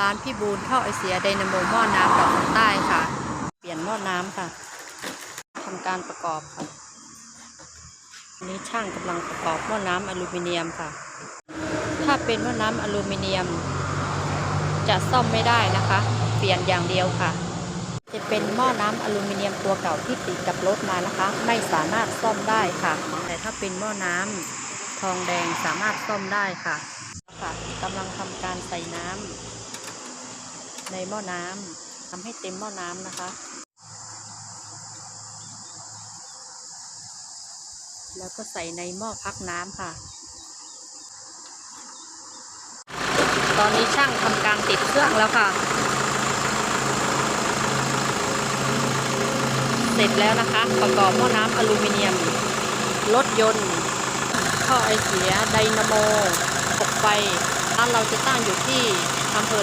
ร้านพี่บูนท่อไอเสียไดนาโมหม้อน้ำแบบใต้ค่ะ เปลี่ยนหม้อน้ำค่ะทำการประกอบค่ะอันนี้ช่างกำลังประกอบหม้อน้ำอลูมิเนียมค่ะ ถ้าเป็นหม้อน้ำอลูมิเนียม จะซ่อมไม่ได้นะคะ เปลี่ยนอย่างเดียวค่ะ จะเป็นหม้อน้ำอลูมิเนียมตัวเก่าที่ติดกับรถมานะคะ ไม่สามารถซ่อมได้ค่ะ แต่ถ้าเป็นหม้อน้ำทองแดงสามารถซ่อมได้ค่ะค่ะกำลังทำการใส่น้ำ ในหม้อน้ำทำให้เต็มหม้อน้ำนะคะ แล้วก็ใส่ในหม้อพักน้ำค่ะ ตอนนี้ช่างทำการติดเครื่องแล้วค่ะ เสร็จแล้วนะคะ ประกอบหม้อน้ำอลูมิเนียม รถยนต์ท่อไอเสียไดนาโมปกไฟร้านเราจะตั้งอยู่ที่อำเภอ